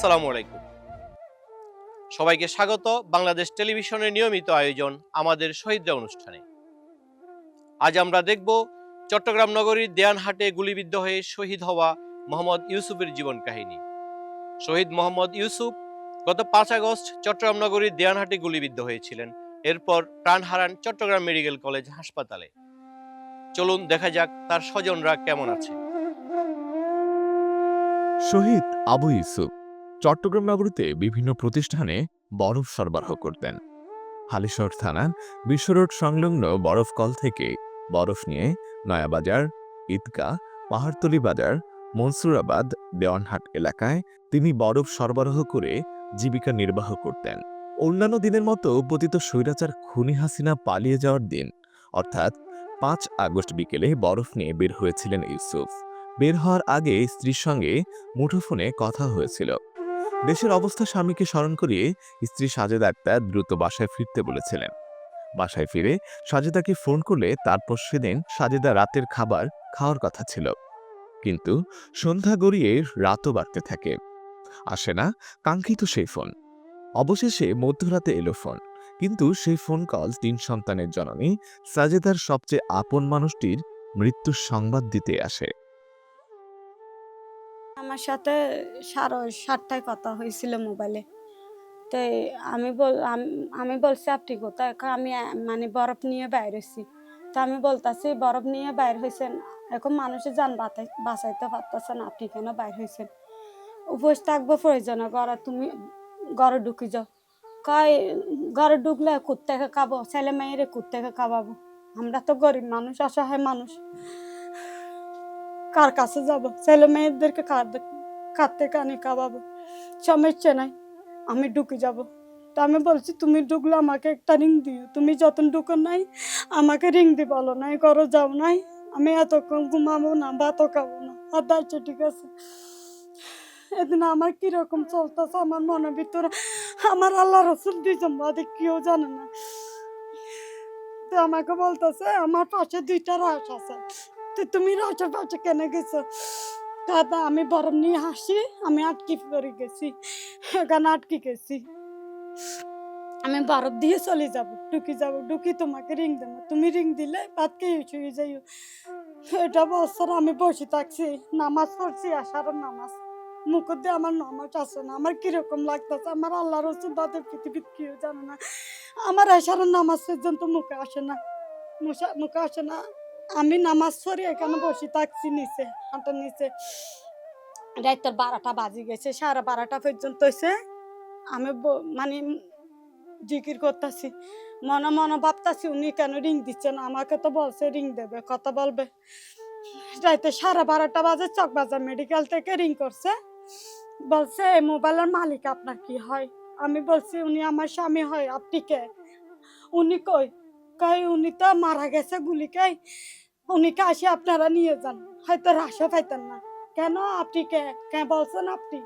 আসসালামু আলাইকুম। সবাইকে স্বাগত বাংলাদেশ টেলিভিশনের নিয়মিত আয়োজন আমাদের শহীদরা অনুষ্ঠানে। আজ আমরা দেখব চট্টগ্রাম নগরীর দেয়ানহাটে গুলিবিদ্ধ হয়ে শহীদ হওয়া মোহাম্মদ ইউসুফের জীবন কাহিনী। শহীদ মোহাম্মদ ইউসুফ গত পাঁচ আগস্ট চট্টগ্রাম নগরীর দেয়ানহাটে গুলিবিদ্ধ হয়েছিলেন। এরপর প্রাণ হারান চট্টগ্রাম মেডিকেল কলেজ হাসপাতালে। চলুন দেখা যাক তার স্বজনরা কেমন আছে। শহীদ আবু ইউসুফ। চট্টগ্রাম নগরীতে বিভিন্ন প্রতিষ্ঠানে বরফ সরবরাহ করতেন। হালিশহর থানার বিশ্ব রোড সংলগ্ন বরফ কল থেকে বরফ নিয়ে নয়াবাজার, ঈদগাহ, পাহাড়তলি বাজার, মনসুরাবাদ, দেওয়ানহাট এলাকায় তিনি বরফ সরবরাহ করে জীবিকা নির্বাহ করতেন। অন্যান্য দিনের মতো পতিত স্বৈরাচার খুনি হাসিনা পালিয়ে যাওয়ার দিন, অর্থাৎ পাঁচ আগস্ট বিকেলে বরফ নিয়ে বের হয়েছিলেন ইউসুফ। বের হওয়ার আগে স্ত্রীর সঙ্গে মুঠোফোনে কথা হয়েছিল। দেশের অবস্থা স্বামীকে স্মরণ করিয়ে স্ত্রী সাজেদা আক্তার দ্রুত বাসায় ফিরতে বলেছিলেন। বাসায় ফিরে সাজেদাকে ফোন করলে তারপর সেদিন সাজেদা রাতের খাবার খাওয়ার কথা ছিল। কিন্তু সন্ধ্যা গড়িয়ে রাতও বাড়তে থাকে। আসে না কাঙ্ক্ষিত সেই ফোন। অবশেষে মধ্যরাতে এলো ফোন। কিন্তু সেই ফোন কল তিন সন্তানের জননী সাজেদার সবচেয়ে আপন মানুষটির মৃত্যুর সংবাদ দিতে আসে। আমার সাথে সাড়ে সাতটায় কথা হয়েছিল মোবাইলে তো আমি বল, আমি বলছি, আপনি কোথায়? আমি মানে বরফ নিয়ে বাইর হয়েছি। তো আমি বলতাছি, বরফ নিয়ে বাইর হয়েছেন? এখন মানুষের যান বাঁচাইতে পারতেছেন, আপনি কেন বাইর হয়েছেন? উপোস থাকব, প্রয়োজনে ঘরে তুমি, ঘরে ঢুকি যাও। কয়, ঘরে ঢুকলে কুত্তাকে খাব, ছেলে মেয়েরে কুত্তাকে খাওয়াবো। আমরা তো গরিব মানুষ, অসহায় মানুষ। কার কাছে যাব? ছেলে মেয়েদেরকে কাঁদতে কানে খাওয়াবো সমস্যা নাই আমি ঢুকে যাব। তা আমি বলছি, তুমি ঢুকলে আমাকে একটা রিং দিও। তুমি যতন ঢুকো নাই, আমাকে রিং দি বলো। নাই করো, যাও নাই। আমি এতক্ষণ ঘুমাবো না, ভাতও খাব না। আর আচ্ছা ঠিক আছে? এদিন আমার কীরকম চলতেছে, আমার মনের ভিতরে, আমার আল্লাহ রসুল দুইজন বাদে কেউ জানে না। তো আমাকে বলতেছে, আমার পাশে দুইটা রাস আছে। তো তুমি রাসের পাশে কেন গেছো? দাদা আমি বরফ নিয়ে হাসি, আমি আটকে পড়ে গেছি। এখানে আটকে গেছি। আমি বরফ দিয়ে চলে যাব, ঢুকি যাব, ঢুকি তোমাকে রিং দেবো। তুমি রিং দিলে ভাত খেয়ে শুয়ে যাইও। এটা বছর আমি বসে থাকছি, নামাজ পড়ছি আসার নামাজ। মুখ দিয়ে আমার নামাজ আসে না, আমার কীরকম লাগতেছে? আমার আল্লাহ রসুল বাদের পৃথিবীর কেউ জানে না। আমার আসার নামাজ পর্যন্ত মুখে আসে না। মুখে আসে না। আমি নামাজ পড়ে এখানে বসে থাকছি নিচে হাঁটার নিচে রাতের বারোটা বাজে গেছে, সাড়ে বারোটা পর্যন্ত হয়েছে আমি মানে জিকির করতেছি। মনে মনে ভাবতাছি, উনি কেন রিং দিচ্ছেন? আমাকে তো বলছে রিং দেবে, কথা বলবে। রাতে সাড়ে বারোটা বাজে চকবাজার মেডিকেল থেকে রিং করছে। বলছে, এই মোবাইলের মালিক আপনার কি হয়? আমি বলছি, উনি আমার স্বামী হয়, আপনি কে? উনি কই? কই, উনি তো মারা গেছে গুলি খাই উনি কাশি আপনারা নিয়ে যান। হয়তো হ্রাসও পাইতেন না। কেন? আপনি কে? কে বলছেন আপনি?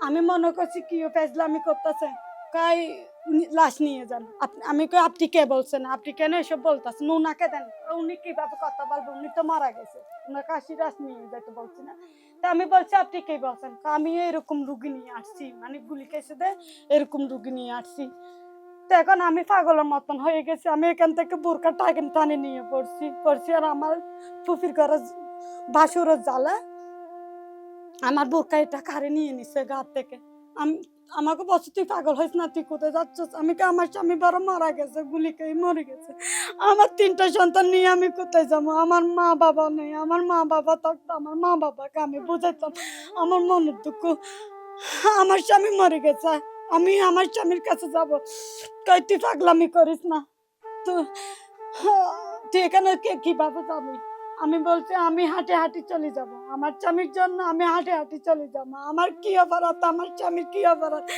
আমি মনে করছি কি ফেজলামি করতেছে। কাই লাশ নিয়ে যান। আমি কই, আপনি কে বলছেন? আপনি কেন এসব বলতেছেন? উনাকে দেন। উনি কীভাবে কথা বলবেন উনি তো মারা গেছে। উনার কাশি রাস নিয়ে যেতে বলছি না। তা আমি বলছি, আপনি কে বলছেন? আমি এরকম রুগী নিয়ে আসছি। মানে গুলি কেসে দে, এরকম রুগী নিয়ে আসছি। তো এখন আমি পাগলের মতন হয়ে গেছি। আমি এখান থেকে বোরকা টাকেন টানে নিয়ে পড়ছি পড়ছি আর আমার ফুফির ঘরে বাসুরের জালে আমার বোরকা এটা কারে নিয়ে নিছে গার থেকে? আমি আমাকে বলছে, তুই পাগল হয়েছ না, তুই কোথায় যাচ্ছিস? আমি কি আমার স্বামী বড় মারা গেছে, গুলি খেয়ে মরে গেছে। আমার তিনটা সন্তান নিয়ে আমি কোথায় যাব? আমার মা বাবা নেই, আমার মা বাবা থাকতো, আমার মা বাবাকে আমি বুঝাইতাম। আমার মনের দুঃখ, আমার স্বামী মরে গেছে। আমি আমার স্বামীর কাছে যাব। কই তুই পাগলামি করিস না। তো তুই এখানে কে কীভাবে যাবি আমি বলছি, আমি হাঁটে হাঁটি চলে যাব। আমার স্বামীর জন্য আমি হাঁটে হাঁটি চলে যাব। আমার কি অপরাধ? আমার স্বামীর কি অপরাধ?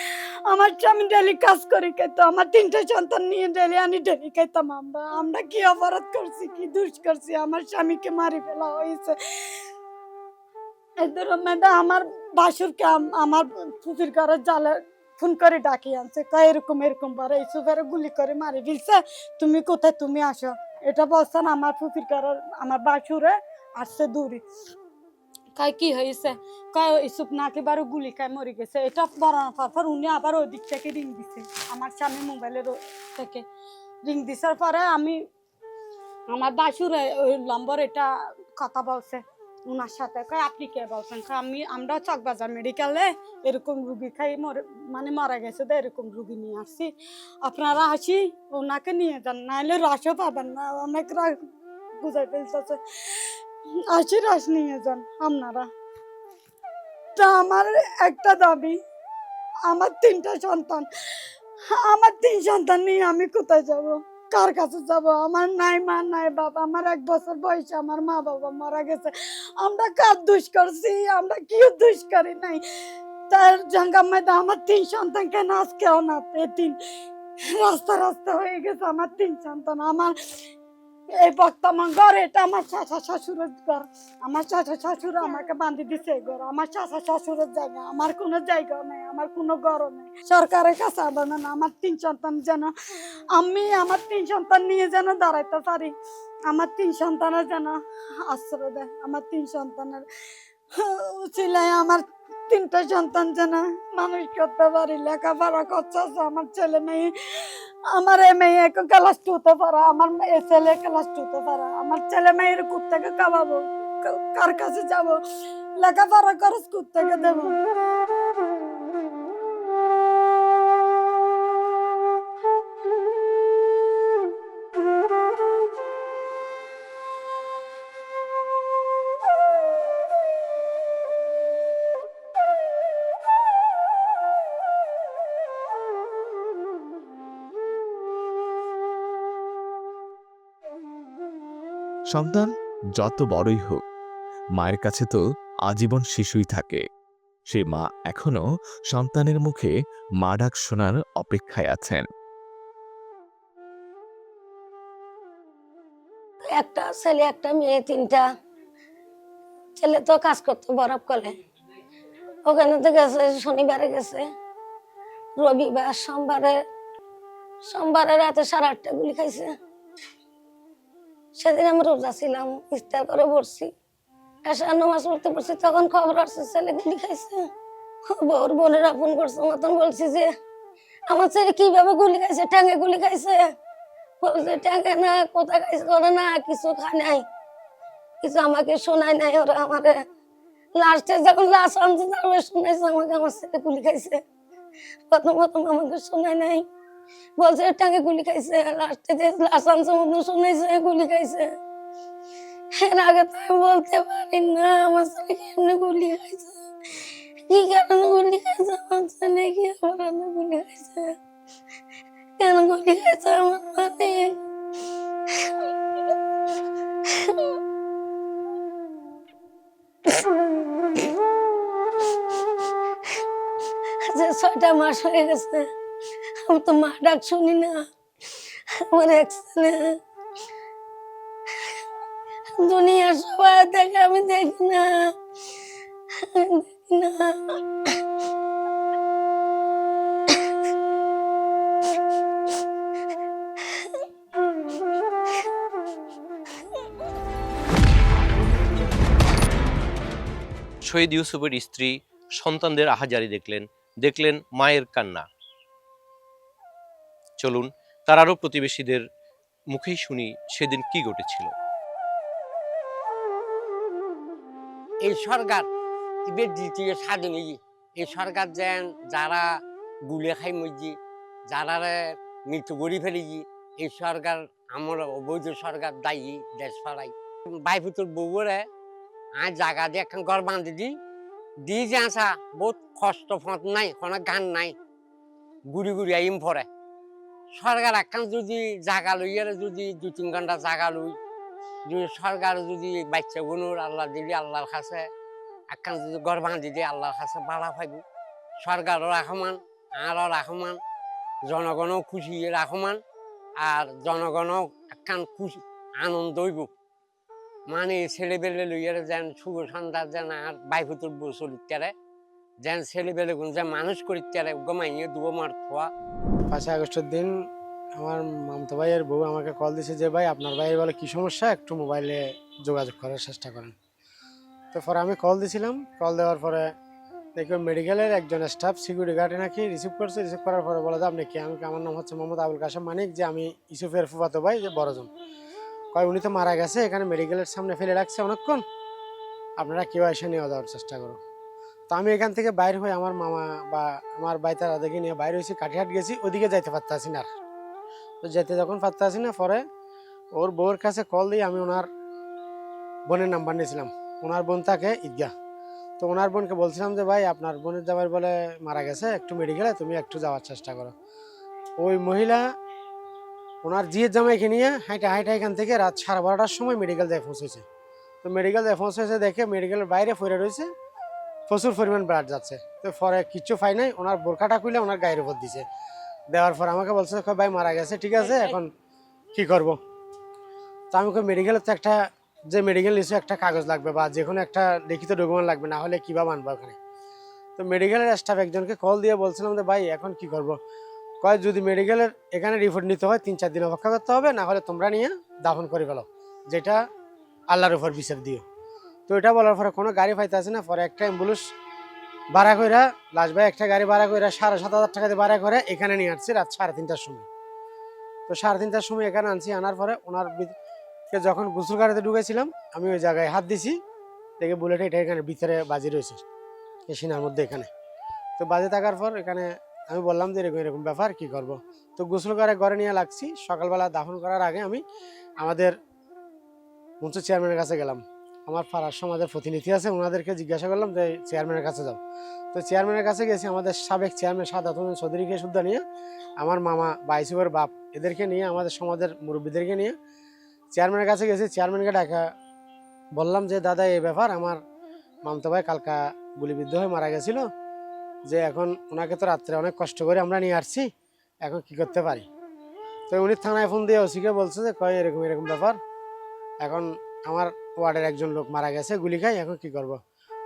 আমার স্বামী ডেলি কাজ করে খেতো। আমার তিনটে সন্তান নিয়ে ডেলি আমি ডেলি খেতাম আমরা। আমরা কি অপরাধ করছি, কি দুষ করছি? আমার স্বামীকে মারি ফেলা হয়েছে। এদের মধ্যে আমার বাসুরকে আম- আমার পুকুর ঘরের জালে ফোন করে ডাকি আনছে, কয় এরকম এরকম বারে এই সুপারে গুলি করে মারি ফেলছে, তুমি কোথায়, তুমি আসো। এটা বলছেন আমার ফুফির ঘরের, আমার বাসুরে আসছে দূরে। কয়, কি হয়েছে? কয় ইসুপ না একেবারে গুলি খায় মরে গেছে। এটা বরানোর পর উনি আবার ওই দিক থেকে রিং দিছে। আমার স্বামী মোবাইলের থেকে রিং দিছার পরে আমি, আমার বাসুর নম্বর এটা কথা বলছে। ওনার সাথে কয়, আপনি কে বলছেন? আমি, আমরা চকবাজার মেডিকেলে এরকম রুগী খাই, মরে মানে মারা গেছে তো এরকম রুগী নিয়ে আসছি। আপনারা আসি, ওনাকে নিয়ে যান নাহলে রসও পাবেন না, অনেক রাস বুঝাই ফেলতেছে। আসি, রস নিয়ে যান, আপনারা। তা আমার একটা দাবি, আমার তিনটা সন্তান, আমার তিন সন্তান নিয়ে আমি কোথায় যাব? কার কাছে যাব? আমার নাই মা, নাই বাবা আমার এক বছর বয়সে, আমার মা বাবা মারা গেছে। আমরা কার দুষ করছি? আমরা কেউ দুষ করি নাই? তার জঙ্গা ময়দা আমার তিন সন্তান নাচ কেউ না তিন রাস্তা রাস্তা হয়ে গেছে, আমার তিন সন্তান। আমার এই বর্তমান ঘর, এটা আমার চাচা শ্বশুরের ঘর। আমার চাচা শ্বশুর আমাকে বান্ধি দিছে ঘর। আমার চাচা শ্বশুরের জায়গা, আমার কোনো জায়গা নেই, আমার কোনো ঘরও নেই। সরকারের কাছে আবেদন আমার তিন সন্তান যেন, আমি আমার তিন সন্তান নিয়ে যেন দাঁড়াইতে পারি, আমার তিন সন্তানের যেন আশ্রয় দেয়, আমার তিন সন্তানের উচিলায় আমার তিনটা সন্তান যেন মানুষ করতে পারি, লেখাপড়া করছে, আমার ছেলে মেয়ে আমার মেয়ে ক্লাস টুতে পারা, আমার ছেলে ক্লাস টুতে পারা, আমার ছেলে মেয়ের কুত্তাকে খাওয়াবো কার কাছে যাব? লেখাপড়া খরচ কুত্তাকে দেবো। সন্তান যত বড়ই হোক, মায়ের কাছে তো আজীবন শিশুই থাকে। সে মা এখনও সন্তানের মুখে মা ডাক শোনার অপেক্ষায় আছেন। একটা ছেলে, একটা মেয়ে, তিনটা। ছেলে তো কাজ করতো, বরফ কলে। ওখানে তো গেছে, শনিবারে গেছে। রবিবার, সোমবারে সোমবারে রাতে সাড়ে আটটা গুলি খাইছে। সেদিন আমি রোজা ছিলাম, ইফতার করে পড়ছি এসে নামাজ পড়তে পড়ছি তখন খবর আসছে, ছেলে গুলি খাইছে। বউর বোনেরা ফোন করছে, মতন বলছি যে, আমার ছেলে কীভাবে গুলি খাইছে ট্যাঙ্গে গুলি খাইছে? বলছে ট্যাঙ্গে না কোথা খাইছে করে না, কিছু খায় নাই। কিছু আমাকে শোনায় নাই ওরা আমারে। লাস্টে যখন লাশ আনছে, তারপরে শোনাইছে আমাকে, আমার ছেলে গুলি খাইছে। প্রথম প্রথম আমাকে শোনায় নাই। বলছে গুলি খাইছে লাস্টে লাশ আনছে মতো গুলি খাইছে। এর আগে তো বলতে পারি না, আমার ছেলে গুলি খাইছে? কি কারণে গুলি খাইছে? আমার ছেলে কি কারণে গুলি খাইছে? কেন গুলি খাইছে আমার মানে ছয়টা মাস হয়ে গেছে। আমি তো মা ডাক শুনি না। আমার এক ছেলে। দুনিয়ার সবাই দেখে আমি দেখি না। দেখি না। শহীদ ইউসুফের স্ত্রী সন্তানদের আহাজারি দেখলেন। দেখলেন মায়ের কান্না। চলুন তার আরও প্রতিবেশীদের মুখেই শুনি সেদিন কি ঘটেছিল। এই সরকার এবার দ্বিতীয় স্বাধীন এই সরকার যেন যারা গুলে খাই মজি যারা মৃত্যু গড়ি ফেলেছি এই সরকার আমার অবৈধ সরকার দায়ী, দেশ ফেলাই বাইফুতুর বউরে আর জায়গা দিয়ে একখান ঘর বাঁধি দিই দি যে আসা বহুত কষ্ট ফত নাই, কোনো গান নাই, গুড়ি গুড়ি আইম পরে। সরকার একখান যদি জাগা লইয়ার যদি দু তিন ঘণ্টা জাগা লই, যদি সরকার যদি বাচ্চা গুনুর আল্লাহ দিলি আল্লাহর কাছে, একখান যদি ঘর দিয়ে আল্লাহর কাছে বাড়া পাইব সরকারও রাখমান, আরও রাখমান, জনগণও খুশি রাখমান, আর জনগণও একখান খুশি, আনন্দ হইব। মানে ছেলেবেলে লইয়ার যেন শুভ সন্ধ্যা যেন আর বাইফুতুর বউ চলিতারে যেন ছেলেবেলে গুণ যে মানুষ করিতারে গমাইয়ে দুবো মার থোয়া। পাঁচই আগস্টের দিন আমার মামতো ভাইয়ের বউ আমাকে কল দিছে যে, ভাই, আপনার ভাইয়ের বলে কি সমস্যা? একটু মোবাইলে যোগাযোগ করার চেষ্টা করেন। তো পরে আমি কল দিছিলাম। কল দেওয়ার পরে দেখি মেডিকেলের একজন স্টাফ সিকিউরিটি গার্ডে নাকি রিসিভ করছে। রিসিভ করার পরে বলে, যে, আপনি কি? আমি আমার নাম হচ্ছে মোহাম্মদ আবুল কাশেম মানিক, যে, আমি ইসুফের ফুফাতো ভাই, যে, বড়জন। কয়, উনি তো মারা গেছে, এখানে মেডিকেলের সামনে ফেলে রাখছে অনেকক্ষণ। আপনারা কেউ এসে নিয়ে যাওয়ার চেষ্টা করো। তো আমি এখান থেকে বাইর হয়ে আমার মামা বা আমার বাইতার দেখে নিয়ে বাইরে হয়েছি, কাঠিহাট গেছি, ওদিকে যাইতে পারতাছি না। তো যেতে যখন পারতাছি না পরে ওর বউয়ের কাছে কল দিয়ে আমি ওনার বোনের নাম্বার নিয়েছিলাম। ওনার বোন থাকে ঈদগাহ। তো ওনার বোনকে বলছিলাম যে, ভাই, আপনার বোনের জামাই বলে মারা গেছে, একটু মেডিকেলে তুমি একটু যাওয়ার চেষ্টা করো। ওই মহিলা ওনার জিয়ের জামাইকে নিয়ে হাইটা হাইটা এখান থেকে রাত সাড়ে বারোটার সময় মেডিকেল যায় পৌঁছেছে। তো মেডিকেল যায় পৌঁছেছে দেখে মেডিকেলের বাইরে পড়ে রয়েছে। প্রচুর পরিমাণ ব্লাড যাচ্ছে। তো পরে কিচ্ছু পাই নাই ওনার বোরখাটা খুলে ওনার গায়ের উপর দিছে। দেওয়ার পর আমাকে বলছে "কই ভাই মারা গেছে ঠিক আছে এখন কি করব? তো আমি মেডিকেলের তো একটা যে মেডিকেল নিশ্চয়ই একটা কাগজ লাগবে বা যে কোনো একটা লিখিত ডকুমেন্ট লাগবে না হলে কীভাবে আনব ওখানে? তো মেডিকেলের স্টাফ একজনকে কল দিয়ে বলছিলাম যে ভাই এখন কি করব? কয় যদি মেডিকেলের এখানে রিপোর্ট নিতে হয় তিন চার দিন অপেক্ষা করতে হবে না হলে তোমরা নিয়ে দাফন করে ফেলো যেটা আল্লাহর উপর বিচার দিও। তো এটা বলার পরে কোনো গাড়ি পাইতে আসে না, পরে একটা অ্যাম্বুলেন্স ভাড়া কইরা, লাশ ভাই একটা গাড়ি ভাড়া কইরা সাড়ে সাত হাজার টাকা দিয়ে ভাড়া করে এখানে নিয়ে আসছি রাত সাড়ে তিনটার সময়। তো সাড়ে তিনটার সময় এখানে আনছি, আনার পরে ওনার যখন গোসল গাড়িতে ঢুকেছিলাম, আমি ওই জায়গায় হাত দিছি, দেখে বুলেটে এটা এখানে ভিতরে বাজি রয়েছে, এই সিনার মধ্যে এখানে। তো বাজে থাকার পর এখানে আমি বললাম যে এরকম এরকম ব্যাপার, কি করব? তো গোসল করে ঘরে নিয়ে লাগছি, সকালবেলা দাফন করার আগে আমি আমাদের মঞ্চ চেয়ারম্যানের কাছে গেলাম। আমার পাড়ার সমাজের প্রতিনিধি আছে ওনাদেরকে জিজ্ঞাসা করলাম যে চেয়ারম্যানের কাছে যাও। তো চেয়ারম্যানের কাছে গেছি, আমাদের সাবেক চেয়ারম্যান সাদাত হোসেন চৌধুরীকে শুদ্ধ নিয়ে, আমার মামা বাইসুবের বাপ এদেরকে নিয়ে, আমাদের সমাজের মুরব্বীদেরকে নিয়ে চেয়ারম্যানের কাছে গেছি চেয়ারম্যানকে ডাকা, বললাম যে, দাদা এই ব্যাপার, আমার মামতো ভাই কালকা গুলিবিদ্ধ হয়ে মারা গেছিল, যে এখন ওনাকে তো রাত্রে অনেক কষ্ট করে আমরা নিয়ে আসছি, এখন কি করতে পারি? তো উনি থানায় ফোন দিয়ে ওসিকে বলছে যে, কয়, এরকম এরকম ব্যাপার, এখন আমার ওয়ার্ডের একজন লোক মারা গেছে, গুলি খাই, এখন কি করব?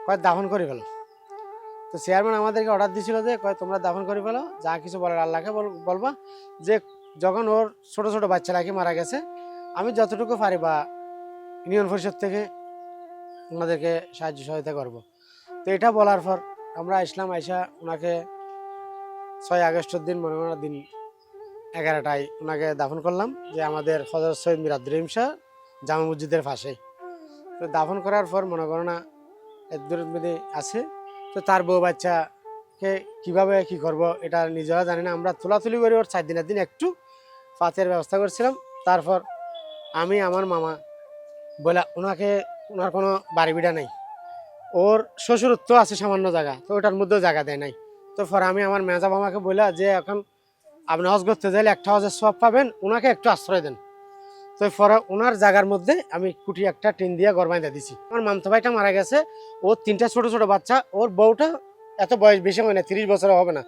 কয়, দাফন করে ফেলো। তো চেয়ারম্যান আমাদেরকে অর্ডার দিয়েছিল যে, কয়, তোমরা দাফন করে ফেলো, যা কিছু বলার আল্লাহকে বল- বলবা যে, যখন ওর ছোট ছোট বাচ্চারাকে মারা গেছে, আমি যতটুকু পারি বা ইউনিয়ন পরিষদ থেকে ওনাদেরকে সাহায্য সহায়তা করব। তো এটা বলার পর আমরা ইসলাম আইসা ওনাকে ছয় আগস্টের দিন, মনে করার দিন এগারোটায় ওনাকে দাফন করলাম যে, আমাদের হজরত সৈয়দ মিরাদ্রিম শাহ জামা মসজিদের পাশে। তো দাফন করার পর মনে করো না দূরের মধ্যে আছে, তো তার বউ বাচ্চাকে কীভাবে কি করব এটা নিজেরা জানি না। আমরা তোলাতুলি করে ওর চার দিনের দিন একটু পাতের ব্যবস্থা করছিলাম। তারপর আমি আমার মামা বলে, ওনাকে, ওনার কোনো বাড়ি বিড়া নাই। ওর শ্বশুরত্ব আছে সামান্য জায়গা, তো ওটার মধ্যেও জায়গা দেয় নাই। তো পরে আমি আমার মেজা মামাকে বলে, যে এখন আপনি হজ করতে চাইলে একটা হজের সব পাবেন, ওনাকে একটু আশ্রয় দেন। তো পরে ওনার জায়গার মধ্যে আমি কুটি একটা টিন দিয়ে গরমাইতে দিছি। আমার মামতো ভাইটা মারা গেছে ওর তিনটা ছোট ছোট বাচ্চা, ওর বউটা এত বয়স বেশি হয় না, তিরিশ বছর হবে না।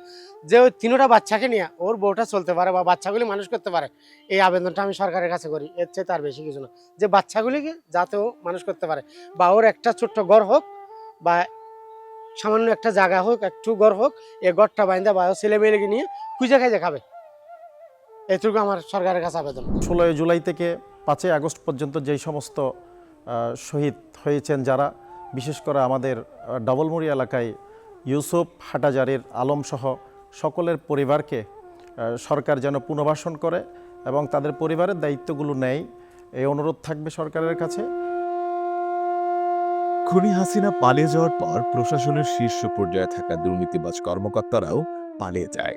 যে ওই তিনোটা বাচ্চাকে নিয়ে ওর বউটা চলতে পারে বা বাচ্চাগুলি মানুষ করতে পারে, এই আবেদনটা আমি সরকারের কাছে করি। এর চেয়ে তার বেশি কিছু না। যে বাচ্চাগুলিকে যাতে ও মানুষ করতে পারে বা ওর একটা ছোট্ট ঘর হোক বা সামান্য একটা জায়গা হোক, একটু ঘর হোক, এ ঘরটা বাইন্দা বা ছেলে মেয়েকে নিয়ে খুঁজে খাইজে খাবে। এটুকু আমার সরকারের কাছে আবেদন। ষোলোই জুলাই থেকে পাঁচই আগস্ট পর্যন্ত যেই সমস্ত শহীদ হয়েছেন যারা বিশেষ করে আমাদের ডবলমুড়ি এলাকায় ইউসুফ হাটাজারির আলমসহ সকলের পরিবারকে সরকার যেন পুনর্বাসন করে এবং তাদের পরিবারের দায়িত্বগুলো নেয় এই অনুরোধ থাকবে সরকারের কাছে। খুনি হাসিনা পালিয়ে যাওয়ার পর প্রশাসনের শীর্ষ পর্যায়ে থাকা দুর্নীতিবাজ কর্মকর্তারাও পালিয়ে যায়।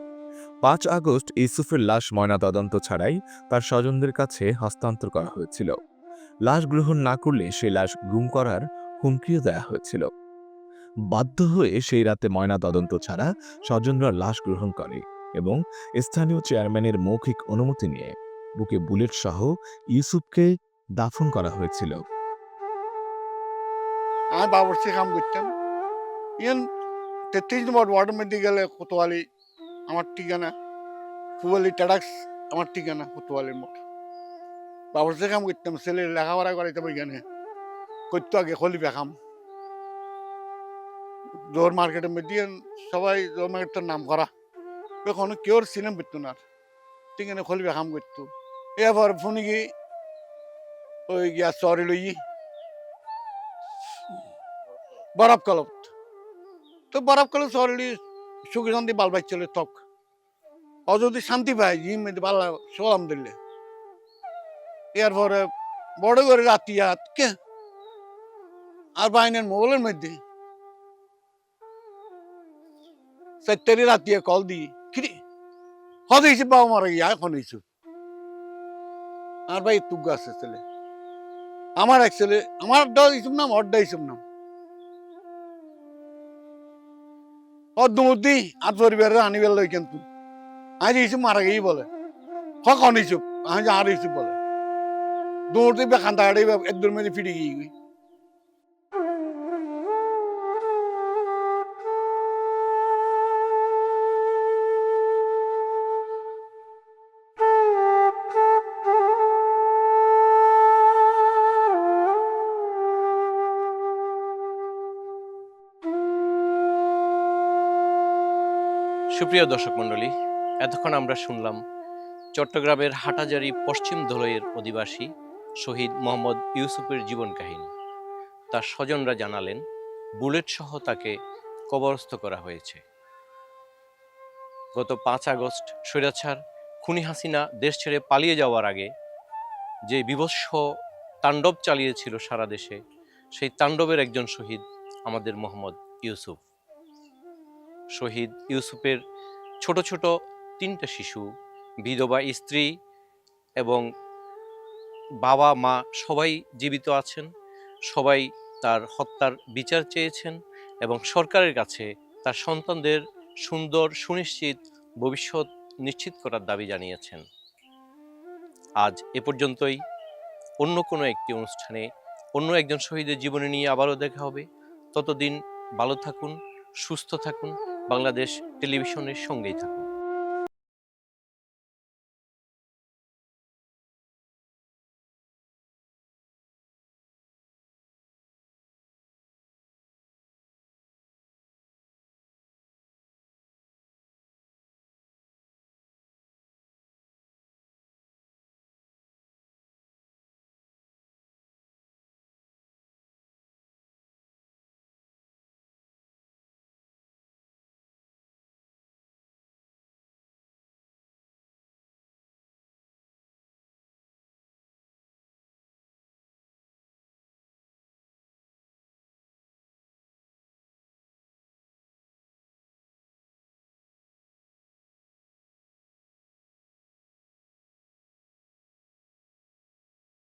পাঁচ আগস্ট ইউসুফের লাশ ময়নাতদন্ত ছাড়াই তার স্বজনদের কাছে হস্তান্তর করা হয়েছিল। লাশ গ্রহণ না করলে সেই লাশ গুম করার হুমকিও দেওয়া হয়েছিল। বাধ্য হয়ে সেই রাতে ময়নাতদন্ত ছাড়া স্বজনরা লাশ গ্রহণ করে এবং স্থানীয় চেয়ারম্যানের মৌখিক অনুমতি নিয়ে বুকে বুলেট সহ ইউসুফকে দাফন করা হয়েছিল। আমি কাম করতাম। তেত্রিশ নম্বর ওয়ার্ডের মধ্যে গেলে কোতোয়ালি আমার ঠিকানা। ফুয়ালি টাডাক্স আমার ঠিকানা, কোতোয়ালির মোট বাবরচি কাম করতাম ছেলে লেখাপড়া করাইতাম ওইখানে করতো আগে খলিফা কাম জোর মার্কেটের মধ্যে সবাই জোর মার্কেটের নাম করা। কোনো কেউ সিনেম করতো না ঠিকানা খলিফা কাম করতো। এরপর ফোনে গিয়ে ওই গিয়া চরে লই বরফ কলত তো বরফ কলত সরলি সুখী শান্তি বাল চলে তক ও যদি শান্তি পায় জিম বাল্লা সোলাম দিলে এরপরে বড় করে রাতি হাত কে? আর বাইনের মোবাইলের মধ্যে। চারটারি রাতি কল দি কিরে? হদ হয়েছে বাবা মারা গিয়া, এখন হয়েছে আর ভাই, তুগ আছে ছেলে। আমার এক ছেলে, আমার ডা ইসুম নাম, অড্ডা ইসুম নাম। অদ্যমধ্যেই আর পরিবারের আনিবেল লই কিন্তু। আজ ইসুম মারা গেই বলে। কখন ইসুম আজ আর ইসুম বলে। দৌড়তে বেখান তাড়াই একদম মেরে ফিরে গিয়ে। সুপ্রিয় দর্শক মণ্ডলী, এতক্ষণ আমরা শুনলাম চট্টগ্রামের হাটাজারি পশ্চিম ধলইয়ের অধিবাসী শহীদ মোহাম্মদ ইউসুফের জীবন কাহিনী। তার স্বজনরা জানালেন, বুলেট সহ তাকে কবরস্থ করা হয়েছে। গত পাঁচ আগস্ট স্বৈরাচার খুনি হাসিনা দেশ ছেড়ে পালিয়ে যাওয়ার আগে যে বিভৎস তাণ্ডব চালিয়েছিল সারা দেশে, সেই তাণ্ডবের একজন শহীদ আমাদের মোহাম্মদ ইউসুফ। শহীদ ইউসুফের ছোট ছোট তিনটা শিশু, বিধবা স্ত্রী এবং বাবা, মা সবাই জীবিত আছেন, সবাই তার হত্যার বিচার চেয়েছেন এবং সরকারের কাছে তার সন্তানদের সুন্দর, সুনিশ্চিত ভবিষ্যৎ নিশ্চিত করার দাবি জানিয়েছেন। আজ এ পর্যন্তই। অন্য কোনো একটি অনুষ্ঠানে অন্য একজন শহীদের জীবনী নিয়ে আবারও দেখা হবে। ততদিন ভালো থাকুন, সুস্থ থাকুন। বাংলাদেশ টেলিভিশনের সঙ্গেই থাকুন।